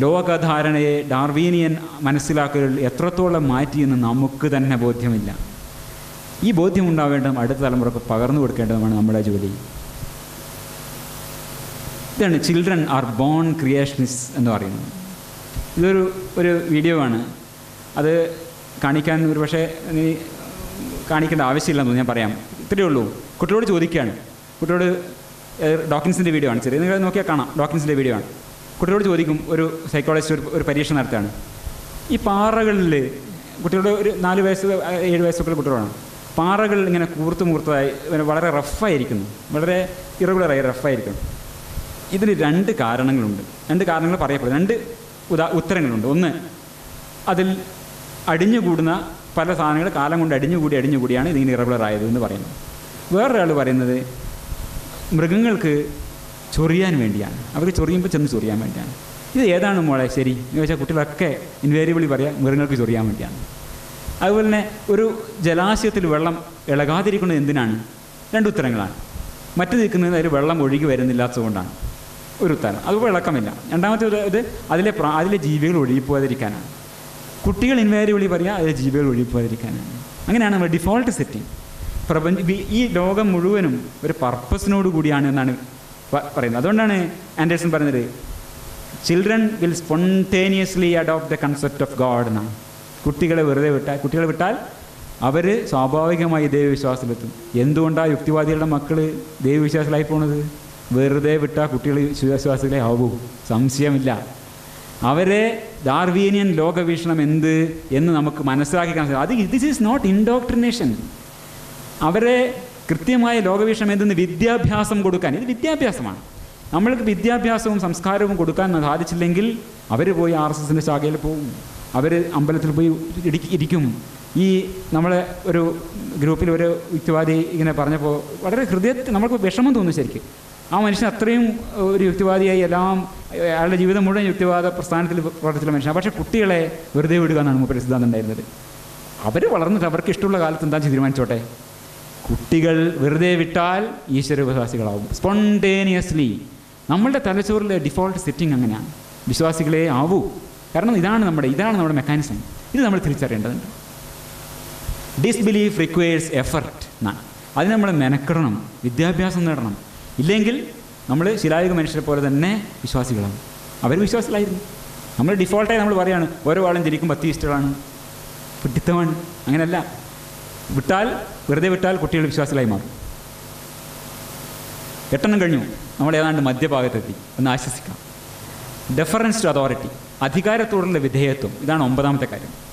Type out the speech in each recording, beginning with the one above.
ലോകധാരണയെ Darwinian മനസ്സിലാക്കലുകൾ എത്രത്തോളം മാറ്റിയെന്ന് നമുക്ക് തന്നെ ബോധ്യമില്ല. ഈ ബോധ്യം ഉണ്ടാവേണ്ടതും അടുത്ത തലമുറയ്ക്ക് പകർന്നു കൊടുക്കേണ്ടതുമാണ് നമ്മുടെ ജോലി. ഇതാണ് ചിൽഡ്രൻ ആർ ബോൺ ക്രിയേഷനിസ് എന്ന് പറയുന്നത്. ഇതൊരു ഒരു വീഡിയോ ആണ് അത് കാണിക്കാൻ ഒരു പക്ഷേ നീ കാണിക്കേണ്ട ആവശ്യമില്ലെന്ന് ഞാൻ പറയാം. ഇത്രയേ ഉള്ളൂ. കുട്ടിയോട് ചോദിക്കുകയാണ്. കുട്ടിയോട് ഡോക്കിൻസിന്റെ വീഡിയോ ആണ്. ചെറിയ നിങ്ങൾ നോക്കിയാൽ കാണാം. ഡോക്കിൻസിന്റെ വീഡിയോ ആണ്. കുട്ടിയോട് ചോദിക്കും ഒരു സൈക്കോളജിസ്റ്റ് ഒരു ഒരു പരീക്ഷ നടത്തുകയാണ്. ഈ പാറകളിൽ കുട്ടികളുടെ ഒരു നാല് വയസ്സ് ഏഴ് വയസ്സൊക്കെ കുട്ടികളാണ്. പാറകൾ ഇങ്ങനെ കൂർത്ത് മൂർത്തതായി വളരെ റഫായിരിക്കുന്നു വളരെ ഇറഗുലറായി റഫായിരിക്കുന്നു ഇതിന് രണ്ട് കാരണങ്ങളുണ്ട്. രണ്ട് കാരണങ്ങൾ പറയപ്പെടും. രണ്ട് ഉദാ ഉത്തരങ്ങളുണ്ട്. ഒന്ന് അതിൽ അടിഞ്ഞുകൂടുന്ന പല സാധനങ്ങൾ കാലം കൊണ്ട് അടിഞ്ഞുകൂടി അടിഞ്ഞുകൂടിയാണ് ഇതിങ്ങനെ ഇറഗുലർ ആയത് എന്ന് പറയുന്നത്. വേറൊരാൾ പറയുന്നത് മൃഗങ്ങൾക്ക് ചൊറിയാൻ വേണ്ടിയാണ്. അവർക്ക് ചൊറിയുമ്പോൾ ചെന്ന് ചൊറിയാൻ വേണ്ടിയാണ്. ഇത് ഏതാണ് മോളെ? ശരി. എന്ന് ചോദിച്ചാൽ കുട്ടികളൊക്കെ ഇൻവേരിയബിളി പറയാം മൃഗങ്ങൾക്ക് ചൊറിയാൻ വേണ്ടിയാണ്. അതുപോലെ തന്നെ ഒരു ജലാശയത്തിൽ വെള്ളം ഇളകാതിരിക്കുന്നത് എന്തിനാണ്? രണ്ട് ഉത്തരങ്ങളാണ്. മറ്റു നിൽക്കുന്നത് അതിൽ വെള്ളം ഒഴുകി വരുന്നില്ലാത്തതുകൊണ്ടാണ്. ഒരു ഉത്തരം. അത് ഇളക്കമില്ല രണ്ടാമത്തെ ഇത് അതിലെ അതിലെ ജീവികൾ ഒഴുകിപ്പോകാതിരിക്കാനാണ്. കുട്ടികൾ ഇൻവേരിയബിളി പറയുക അതിലെ ജീവികൾ ഒഴുകിപ്പോകാതിരിക്കാനാണ്. അങ്ങനെയാണ് നമ്മുടെ ഡിഫോൾട്ട് സെറ്റിംഗ് പ്രപഞ്ച ഈ ലോകം മുഴുവനും ഒരു പർപ്പസിനോട് കൂടിയാണ് എന്നാണ് പറയുന്നത്. അതുകൊണ്ടാണ് ആൻഡേഴ്സൺ പറഞ്ഞത് children will spontaneously adopt the concept of God എന്നാണ്. കുട്ടികളെ വെറുതെ വിട്ടാൽ കുട്ടികളെ വിട്ടാൽ അവർ സ്വാഭാവികമായി ദൈവവിശ്വാസത്തിലെത്തും. എന്തുകൊണ്ടാണ് യുക്തിവാദികളുടെ മക്കൾ ദൈവവിശ്വാസത്തിലായി പോണത്? വെറുതെ വിട്ടാൽ കുട്ടികൾ വിശ്വാസികളെ ആവൂ. സംശയമില്ല. അവരെ ഡാർവീനിയൻ ലോകവീക്ഷണം എന്ത് എന്ന് നമുക്ക് മനസ്സിലാക്കി കാണാൻ അത് ദിസ് ഈസ് നോട്ട് ഇൻഡോക്ട്രിനേഷൻ അവരെ കൃത്യമായ ലോകവീക്ഷണം എന്തെന്ന് വിദ്യാഭ്യാസം കൊടുക്കാൻ. ഇത് വിദ്യാഭ്യാസമാണ്. നമ്മൾക്ക് വിദ്യാഭ്യാസവും സംസ്കാരവും കൊടുക്കാൻ സാധിച്ചില്ലെങ്കിൽ അവർ പോയി ആർ എസ് എസിന്റെ ശാഖയിൽ പോകും അവർ അമ്പലത്തിൽ പോയി ഇരിക്കും. ഈ നമ്മളെ ഒരു ഗ്രൂപ്പിൽ ഒരു യുക്തിവാദി ഇങ്ങനെ പറഞ്ഞപ്പോൾ വളരെ ഹൃദയത്തിൽ നമ്മൾക്ക് വിഷമം തോന്നും ശരിക്കും. ആ മനുഷ്യൻ അത്രയും ഒരു യുക്തിവാദിയായി എല്ലാം അയാളുടെ ജീവിതം മുഴുവൻ യുക്തിവാദ പ്രസ്ഥാനത്തിൽ പ്രവർത്തിച്ച മനുഷ്യനാണ്. പക്ഷേ കുട്ടികളെ വെറുതെ വിടുക എന്നാണ് മൂപ്പര് സിദ്ധാന്തം ഉണ്ടായിരുന്നത്. അവർ വളർന്നിട്ട് അവർക്ക് ഇഷ്ടമുള്ള കാലത്ത് എന്താ തീരുമാനിച്ചോട്ടെ? കുട്ടികൾ വെറുതെ വിട്ടാൽ ഈശ്വര വിശ്വാസികളാവും സ്പോണ്ടേനിയസ്ലി നമ്മളുടെ തലച്ചോറിലെ ഡിഫോൾട്ട് സെറ്റിംഗ് അങ്ങനെയാണ്. വിശ്വാസികളെ ആവൂ. കാരണം ഇതാണ് നമ്മുടെ ഇതാണ് നമ്മുടെ മെക്കാനിസം ഇത് നമ്മൾ തിരിച്ചറിയേണ്ടതുണ്ട്. ഡിസ്ബിലീഫ് റിക്വയേഴ്സ് എഫർട്ട് എന്നാണ്. അതിന് നമ്മൾ മെനക്കെടണം വിദ്യാഭ്യാസം നേടണം. ഇല്ലെങ്കിൽ നമ്മൾ ശിലായുഗ മനുഷ്യരെ പോലെ തന്നെ വിശ്വാസികളാണ് അവർ വിശ്വാസികളായിരുന്നു. നമ്മൾ ഡിഫോൾട്ടായി നമ്മൾ പറയാണ് ഓരോ ആളും ജനിക്കും പത്തി ഇഷ്ടമാണ് പിടിത്തമാണ് അങ്ങനെയല്ല. വിട്ടാൽ വെറുതെ വിട്ടാൽ കുട്ടികൾ വിശ്വാസികളായി മാറും. എട്ടെണ്ണം കഴിഞ്ഞു. നമ്മൾ ഏതാണ്ട് മധ്യഭാഗത്തെത്തി. എന്ന് ആശ്വസിക്കാം. ഡെഫറൻസ് ടു അതോറിറ്റി അധികാരത്തോടുള്ള വിധേയത്വം. ഇതാണ് ഒമ്പതാമത്തെ കാര്യം.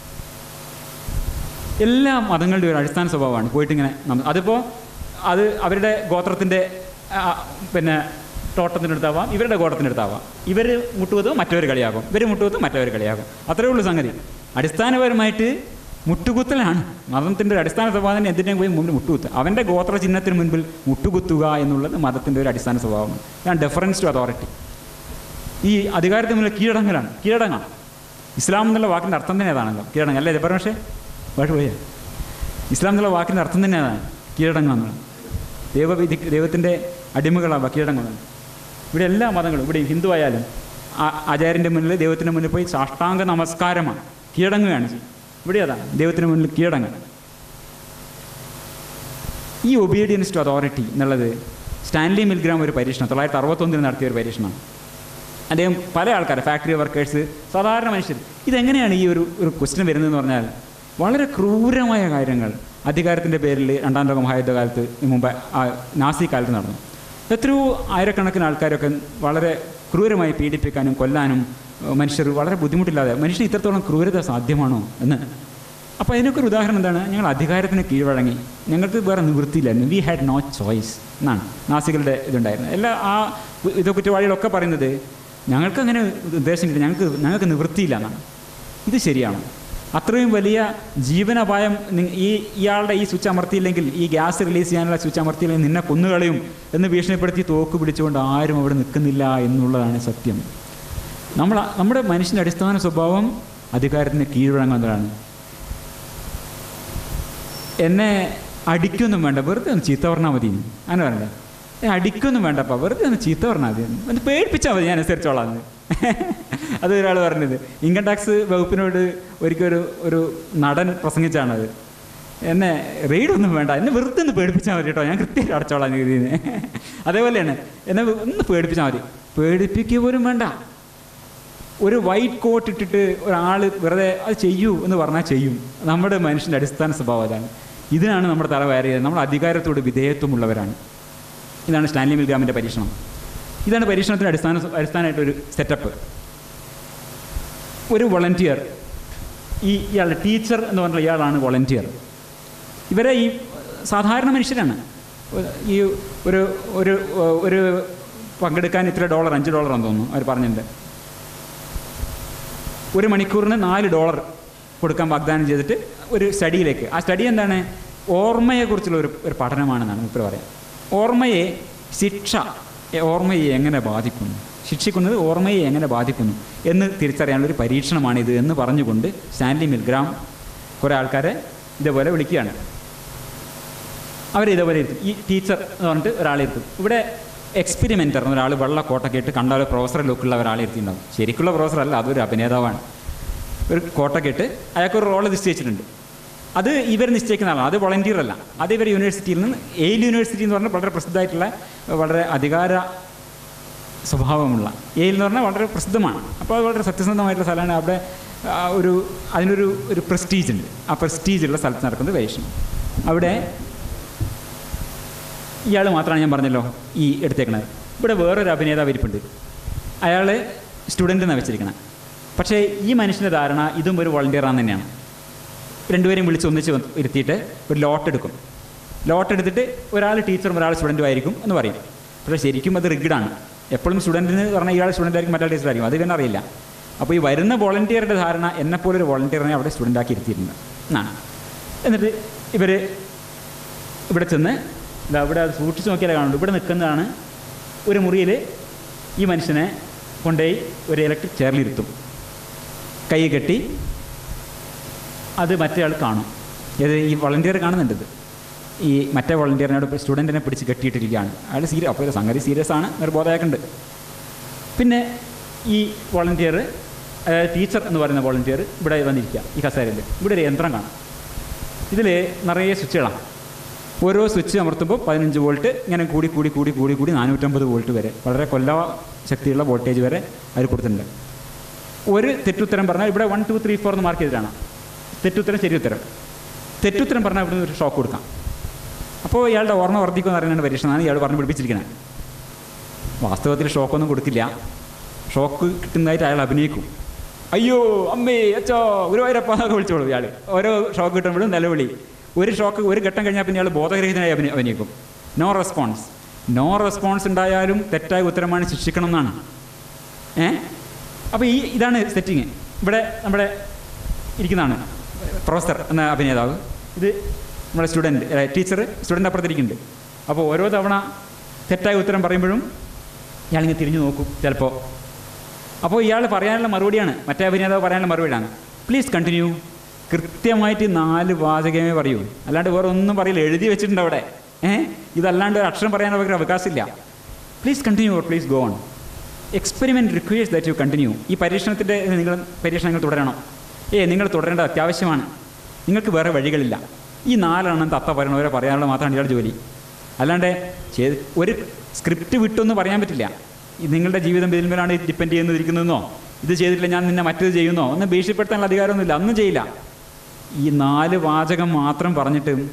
എല്ലാ മതങ്ങളുടെയും ഒരു അടിസ്ഥാന സ്വഭാവമാണ്. പോയിട്ടിങ്ങനെ നമ്മ- അതിപ്പോൾ അത് അവരുടെ ഗോത്രത്തിന്റെ പിന്നെ തോട്ടത്തിന്റെ അടുത്താവാം. ഇവരുടെ ഗോത്രത്തിന്റെ അടുത്താവാം. ഇവർ മുട്ടുവത് മറ്റവർ കളിയാകും. ഇവർ മുട്ടുവത് മറ്റവർ കളിയാകും. അത്രയേ ഉള്ളൂ സംഗതി. അടിസ്ഥാനപരമായിട്ട് മുട്ടുകുത്തലാണ്. മതത്തിന്റെ ഒരു അടിസ്ഥാന സ്വഭാവം എന്തിനും പോയി മുമ്പിൽ മുട്ടുകുത്തുക? അവന്റെ ഗോത്ര ചിഹ്നത്തിന് മുൻപിൽ മുട്ടുകുത്തുക എന്നുള്ളത് മതത്തിന്റെ ഒരു അടിസ്ഥാന സ്വഭാവമാണ്. ഞാൻ ഡെഫറൻസ് ടു അതോറിറ്റി ഈ അധികാരത്തിന് മുന്നിൽ കീഴടങ്ങലാണ്. കീഴടങ്ങാം. ഇസ്ലാം എന്നുള്ള വാക്കിന്റെ അർത്ഥം തന്നെ അതാണല്ലോ കീഴടങ്ങ. അല്ലേ പക്ഷേ പാട്ട് ഇസ്ലാം എന്നുള്ള വാക്കിന്റെ അർത്ഥം തന്നെ അതാണ്. കീഴടങ്ങുക ദൈവവിധി ദൈവത്തിന്റെ അടിമകളാവുക കീഴടങ്ങുന്നത് ഇവിടെ എല്ലാ മതങ്ങളും ഇവിടെ ഹിന്ദു ആയാലും ആചാര്യന്റെ മുന്നിൽ ദൈവത്തിന്റെ മുന്നിൽ പോയി സാഷ്ടാംഗ നമസ്കാരമാണ്. കീഴടങ്ങുകയാണ് ഇവിടെ അതാണ് ദൈവത്തിന് മുന്നിൽ കീഴടങ്ങുക ഈ ഒബീഡിയൻസ് ടു അതോറിറ്റി എന്നുള്ളത് സ്റ്റാൻലി മിൽഗ്രാം ഒരു പരീക്ഷണം തൊള്ളായിരത്തി അറുപത്തൊന്നിൽ നടത്തിയ ഒരു പരീക്ഷണം അദ്ദേഹം പല ആൾക്കാർ ഫാക്ടറി വർക്കേഴ്സ് സാധാരണ മനുഷ്യർ ഇതെങ്ങനെയാണ് ഈ ഒരു ഒരു ക്വസ്റ്റ്യൻ വരുന്നതെന്ന് പറഞ്ഞാൽ വളരെ ക്രൂരമായ കാര്യങ്ങൾ അധികാരത്തിന്റെ പേരിൽ രണ്ടാം ലോക മഹായുദ്ധകാലത്ത് മുമ്പ് നാസി കാലത്ത് നടന്നു. എത്രയോ ആയിരക്കണക്കിന് ആൾക്കാരൊക്കെ വളരെ ക്രൂരമായി പീഡിപ്പിക്കാനും കൊല്ലാനും മനുഷ്യർ വളരെ ബുദ്ധിമുട്ടില്ലാതെ മനുഷ്യർ ഇത്രത്തോളം ക്രൂരത സാധ്യമാണോ എന്ന്. അപ്പോൾ അതിനൊക്കെ ഒരു ഉദാഹരണം എന്താണ്? ഞങ്ങൾ അധികാരത്തിന് കീഴ്വഴങ്ങി ഞങ്ങൾക്ക് വേറെ നിവൃത്തിയില്ലായിരുന്നു. വി ഹാഡ് നോ ചോയ്സ് എന്നാണ് നാസികളുടെ ഇതുണ്ടായിരുന്നത്. എല്ലാ ആ ഇത് കുറ്റവാളികളൊക്കെ പറയുന്നത് ഞങ്ങൾക്ക് അങ്ങനെ ഉദ്ദേശം കിട്ടി ഞങ്ങൾക്ക് ഞങ്ങൾക്ക് നിവൃത്തിയില്ല എന്നാണ്. ഇത് ശരിയാണ്. അത്രയും വലിയ ജീവനപായം ഈ ഇയാളുടെ ഈ സ്വിച്ച് അമർത്തിയില്ലെങ്കിൽ ഈ ഗ്യാസ് റിലീസ് ചെയ്യാനുള്ള സ്വിച്ച് അമർത്തിയില്ലെങ്കിൽ നിന്നെ കൊന്നുകളയും എന്ന് ഭീഷണിപ്പെടുത്തി തോക്ക് പിടിച്ചുകൊണ്ട് ആരും അവിടെ നിൽക്കുന്നില്ല എന്നുള്ളതാണ് സത്യം. നമ്മൾ നമ്മുടെ മനുഷ്യന്റെ അടിസ്ഥാന സ്വഭാവം അധികാരത്തിന് കീഴ്വഴങ്ങുന്നതാണ് എന്നെ അടിക്കൊന്നും വേണ്ട വെറുതെ ഒന്ന് ചീത്ത പറഞ്ഞാൽ മതി. അങ്ങനെ പറയണ്ടേ ഞാൻ അടിക്കൊന്നും വേണ്ടപ്പാ വെറുതെ ഒന്ന് ചീത്ത പറഞ്ഞാൽ മതി. ഒന്ന് പേടിപ്പിച്ചാൽ മതി ഞാൻ അനുസരിച്ചോളാം അത് ഒരാൾ പറഞ്ഞത്. ഇൻകം ടാക്സ് വകുപ്പിനോട് ഒരിക്കൽ ഒരു ഒരു നടൻ പ്രസംഗിച്ചാണത്. എന്നെ റെയ്ഡൊന്നും വേണ്ട എന്നെ വെറുതെ ഒന്ന് പേടിപ്പിച്ചാൽ മതി കേട്ടോ. ഞാൻ കൃത്യമായിട്ട് അടച്ചോളാം രീതിയിൽ. അതേപോലെയാണ് എന്നെ ഒന്ന് പേടിപ്പിച്ചാൽ മതി. പേടിപ്പിക്കുക പോലും വേണ്ട. ഒരു വൈറ്റ് കോട്ട് ഇട്ടിട്ട് ഒരാൾ വെറുതെ അത് ചെയ്യൂ എന്ന് പറഞ്ഞാൽ ചെയ്യും. നമ്മുടെ മനുഷ്യന്റെ അടിസ്ഥാന സ്വഭാവം അതാണ്. ഇതിനാണ് നമ്മുടെ തല വയറിയത് നമ്മൾ അധികാരത്തോട് വിധേയത്വമുള്ളവരാണ്. ഇതാണ് സ്റ്റാൻലി മിൽഗ്രാമിന്റെ പരീക്ഷണം. ഇതാണ് പരീക്ഷണത്തിന്റെ അടിസ്ഥാന അടിസ്ഥാനമായിട്ടൊരു സെറ്റപ്പ് ഒരു വോളണ്ടിയർ ഈ ഇയാളുടെ ടീച്ചർ എന്ന് പറഞ്ഞ ഇയാളാണ് വോളണ്ടിയർ ഇവരെ ഈ സാധാരണ മനുഷ്യരാണ്. ഈ ഒരു ഒരു ഒരു പങ്കെടുക്കാൻ ഇത്ര ഡോളർ അഞ്ച് ഡോളറാണെന്ന് തോന്നുന്നു. അവർ പറഞ്ഞിട്ടുണ്ട്. ഒരു മണിക്കൂറിന് നാല് ഡോളർ കൊടുക്കാൻ വാഗ്ദാനം ചെയ്തിട്ട് ഒരു സ്റ്റഡിയിലേക്ക്. ആ സ്റ്റഡി എന്താണ്? ഓർമ്മയെക്കുറിച്ചുള്ള ഒരു ഒരു പഠനമാണെന്നാണ് മുപ്പർ പറയാം ഓർമ്മയെ ശിക്ഷ ഓർമ്മയെ എങ്ങനെ ബാധിക്കുന്നു? ശിക്ഷിക്കുന്നത് ഓർമ്മയെ എങ്ങനെ ബാധിക്കുന്നു എന്ന് തിരിച്ചറിയാനുള്ള ഒരു പരീക്ഷണമാണിത് എന്ന് പറഞ്ഞുകൊണ്ട് സ്റ്റാൻലി മിൽഗ്രാം കുറേ ആൾക്കാരെ ഇതേപോലെ വിളിക്കുകയാണ്. അവർ ഇതേപോലെ ഇരുത്തും. ഈ ടീച്ചർ എന്ന് പറഞ്ഞിട്ട് ഒരാളെ ഇരുത്തും. ഇവിടെ എക്സ്പെരിമെന്റർ ഒരാൾ വെള്ള കോട്ടൊക്കെ ഇട്ട് കണ്ട ഒരു പ്രൊഫസർ ലുക്കുള്ള ഒരാളെ എത്തിയിട്ടുണ്ടാവും ശരിക്കുള്ള പ്രൊഫസർ അല്ല അതൊരു അഭിനേതാവാണ്. ഒരു കോട്ടൊക്കെ ഇട്ട് അയാൾക്കൊരു റോൾ നിശ്ചയിച്ചിട്ടുണ്ട്. അത് ഇവർ നിശ്ചയിക്കുന്ന ആളാണ് അത് വോളണ്ടിയർ അല്ല. അത് ഇവർ യൂണിവേഴ്സിറ്റിയിൽ നിന്ന് എയിൽ യൂണിവേഴ്സിറ്റി എന്ന് പറഞ്ഞാൽ വളരെ പ്രസിദ്ധമായിട്ടുള്ള വളരെ അധികാര സ്വഭാവമുള്ള എയിൽ എന്ന് പറഞ്ഞാൽ വളരെ പ്രസിദ്ധമാണ്. അപ്പോൾ അത് വളരെ സത്യസന്ധമായിട്ടുള്ള സ്ഥലമാണ്. അവിടെ ഒരു അതിനൊരു ഒരു പ്രസ്റ്റീജ് ഉണ്ട്. ആ പ്രസ്റ്റീജുള്ള സ്ഥലത്ത് നടക്കുന്നത് വേഷം. അവിടെ ഇയാൾ മാത്രമാണ് ഞാൻ പറഞ്ഞല്ലോ ഈ എടുത്തേക്കണത്. ഇവിടെ വേറൊരു അഭിനേതാവ് ഇരിപ്പുണ്ട്. അയാൾ സ്റ്റുഡന്റ് എന്നാണ് വെച്ചിരിക്കണം പക്ഷേ ഈ മനുഷ്യന്റെ ധാരണ ഇതും ഒരു വോളണ്ടിയറാന്ന് തന്നെയാണ്. രണ്ടുപേരെയും വിളിച്ച് ഒന്നിച്ച് ഇരുത്തിയിട്ട് ഒരു ലോട്ട് എടുക്കും. ലോട്ട് എടുത്തിട്ട് ഒരാൾ ടീച്ചറും ഒരാൾ സ്റ്റുഡന്റും ആയിരിക്കും എന്ന് പറയും. പക്ഷേ ശരിക്കും അത് റിഗിഡാണ് എപ്പോഴും സ്റ്റുഡന്റിന് പറഞ്ഞാൽ ഇയാൾ സ്റ്റുഡന്റ് ആയിരിക്കും മറ്റേ ടീച്ചർ ആയിരിക്കും. അത് ഇവൻ അറിയില്ല. അപ്പോൾ ഈ വരുന്ന വോളണ്ടിയറുടെ ധാരണ എന്നെപ്പോലൊരു വോളണ്ടിയറിനെ അവിടെ സ്റ്റുഡന്റാക്കി ഇരുത്തിയിരുന്നത് എന്നാണ്. എന്നിട്ട് ഇവർ ഇവിടെ ചെന്ന് ഇതാ ഇവിടെ അത് സൂക്ഷിച്ച് നോക്കിയാലേ കാണുള്ളൂ. ഇവിടെ നിൽക്കുന്നതാണ് ഒരു മുറിയിൽ ഈ മനുഷ്യനെ കൊണ്ടുപോയി ഒരു ഇലക്ട്രിക് ചെയറിലിരുത്തും കൈ കെട്ടി അത് മറ്റേ ആൾ കാണും. ഇത് ഈ വളണ്ടിയർ കാണുന്നുണ്ട് ഇത്. ഈ മറ്റേ വളണ്ടിയറിനോട് സ്റ്റുഡന്റിനെ പിടിച്ച് കെട്ടിയിട്ടിരിക്കുകയാണ്. അയാൾ സീരിയസ് അപ്പോൾ സംഗതി സീരിയസ് ആണ് എന്നൊരു ബോധമാക്കുന്നുണ്ട് പിന്നെ ഈ വോളണ്ടിയർ അതായത് ടീച്ചർ എന്ന് പറയുന്ന വോളണ്ടിയർ ഇവിടെ വന്നിരിക്കുക. ഈ കസേരയിൽ. ഇവിടെ ഒരു യന്ത്രം കാണാം. ഇതിൽ നിറയെ സ്വിച്ചുകളാണ്. ഓരോ സ്വിച്ച് അമർത്തുമ്പോൾ പതിനഞ്ച് വോൾട്ട് ഇങ്ങനെ കൂടി കൂടി കൂടി കൂടി കൂടി നാനൂറ്റമ്പത് വോൾട്ട് വരെ. വളരെ കൊല്ല ശക്തിയുള്ള വോൾട്ടേജ് വരെ അവർ കൊടുത്തിട്ടുണ്ട്. ഒരു തെറ്റുത്തരം പറഞ്ഞാൽ ഇവിടെ വൺ ടു ത്രീ ഫോർ എന്ന് മാർക്ക് ചെയ്തിട്ടാണ്. തെറ്റുത്തരം ശരിയുത്തരം. തെറ്റുത്തരം പറഞ്ഞാൽ ഇവിടുന്ന് ഒരു ഷോക്ക് കൊടുക്കാം. അപ്പോൾ ഇയാളുടെ ഓർമ്മ വർദ്ധിക്കുമെന്ന് അറിയുന്ന പരീക്ഷണമാണ് ഇയാൾ പറഞ്ഞ് പിടിപ്പിച്ചിരിക്കുന്നത്. വാസ്തവത്തിൽ ഷോക്കൊന്നും കൊടുക്കില്ല ഷോക്ക് കിട്ടുന്നതായിട്ട് അയാൾ അഭിനയിക്കും. അയ്യോ അമ്മേ അച്ചോ ഗുരുവായൂരപ്പ എന്നൊക്കെ വിളിച്ചോളൂ ഇയാൾ ഓരോ ഷോക്ക് കിട്ടുമ്പോഴും നിലവിളി. ഒരു ഷോക്ക് ഒരു ഘട്ടം കഴിഞ്ഞാൽ പിന്നെ ഇയാൾ ബോധരഹിതനായി അഭിനയ അഭിനയിക്കും. നോ റെസ്പോൺസ് നോ റെസ്പോൺസ് ഉണ്ടായാലും തെറ്റായ ഉത്തരമാണ് ശിക്ഷിക്കണം എന്നാണ്. ഏ? അപ്പോൾ ഈ ഇതാണ് സെറ്റിങ് ഇവിടെ നമ്മുടെ ഇരിക്കുന്നതാണ് പ്രൊഫസർ എന്ന അഭിനേതാവ്. ഇത് നമ്മുടെ സ്റ്റുഡന്റ് ടീച്ചർ സ്റ്റുഡന്റ് അപ്പുറത്തിരിക്കുന്നുണ്ട്. അപ്പോൾ ഓരോ തവണ തെറ്റായ ഉത്തരം പറയുമ്പോഴും ഇയാളിങ്ങനെ തിരിഞ്ഞു നോക്കും ചിലപ്പോൾ അപ്പോൾ ഇയാൾ പറയാനുള്ള മറുപടിയാണ് മറ്റേ അഭിനേതാവ് പറയാനുള്ള മറുപടിയാണ്. പ്ലീസ് കണ്ടിന്യൂ കൃത്യമായിട്ട് നാല് വാചകമേ പറയൂ. അല്ലാണ്ട് വേറെ ഒന്നും പറയില്ല. എഴുതി വെച്ചിട്ടുണ്ട് അവിടെ. ഏഹ് ഇതല്ലാണ്ട് ഒരു അക്ഷരം പറയാൻ അവർക്ക് അവകാശമില്ല. Please continue or please go on experiment requires that you continue ഈ പരീക്ഷണത്തിന്റെ നിങ്ങൾ പരീക്ഷണങ്ങൾ തുടരണം. ഏ നിങ്ങൾ തുടരേണ്ടത് അത്യാവശ്യമാണ്. നിങ്ങൾക്ക് വേറെ വഴികളില്ല. ഈ നാലെണ്ണം തത്ത പറയണവരെ പറയാനുള്ള മാത്രമാണ് ഇയാളുടെ ജോലി. അല്ലാണ്ട് ഒരു സ്ക്രിപ്റ്റ് വിട്ടൊന്നും പറയാൻ പറ്റില്ല. നിങ്ങളുടെ ജീവിതം ഇതിന്മേലാണ് ഡിപ്പെൻഡ് ചെയ്യുന്നതിരിക്കുന്നതെന്നോ ഇത് ചെയ്തിട്ടില്ല ഞാൻ നിന്നെ മറ്റേത് ചെയ്യുന്നോ? ഒന്നും ഭീഷണിപ്പെടുത്താനുള്ള അധികാരമൊന്നുമില്ല. ഒന്നും ചെയ്യില്ല. ഈ നാല് വാചകം മാത്രം പറഞ്ഞിട്ടും